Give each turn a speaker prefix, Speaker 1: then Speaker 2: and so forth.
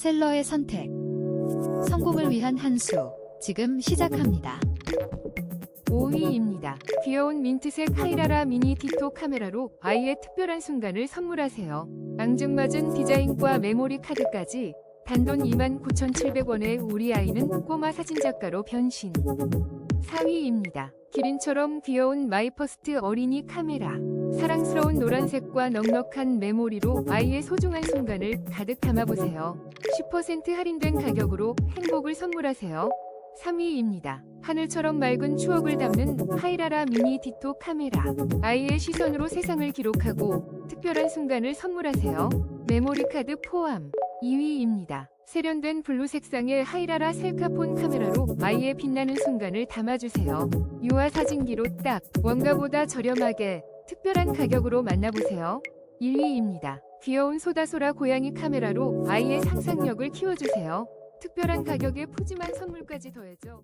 Speaker 1: 셀러의 선택. 성공을 위한 한 수. 지금 시작합니다.
Speaker 2: 5위입니다. 귀여운 민트색 하이라라 미니 디토 카메라로 아이의 특별한 순간을 선물하세요. 앙증맞은 디자인과 메모리 카드까지 단돈 29,700원에 우리 아이는 꼬마 사진작가로 변신. 4위입니다. 기린처럼 귀여운 마이퍼스트 어린이 카메라. 사랑스러운 노란색과 넉넉한 메모리로 아이의 소중한 순간을 가득 담아보세요. 10% 할인된 가격으로 행복을 선물하세요. 3위입니다. 하늘처럼 맑은 추억을 담는 하이라라 미니 디토 카메라. 아이의 시선으로 세상을 기록하고 특별한 순간을 선물하세요. 메모리 카드 포함. 2위입니다. 세련된 블루 색상의 하이라라 셀카폰 카메라로 아이의 빛나는 순간을 담아주세요. 유아 사진기로 딱 원가보다 저렴하게 특별한 가격으로 만나보세요. 1위입니다. 귀여운 소다소라 고양이 카메라로 아이의 상상력을 키워주세요. 특별한 가격에 푸짐한 선물까지 더해져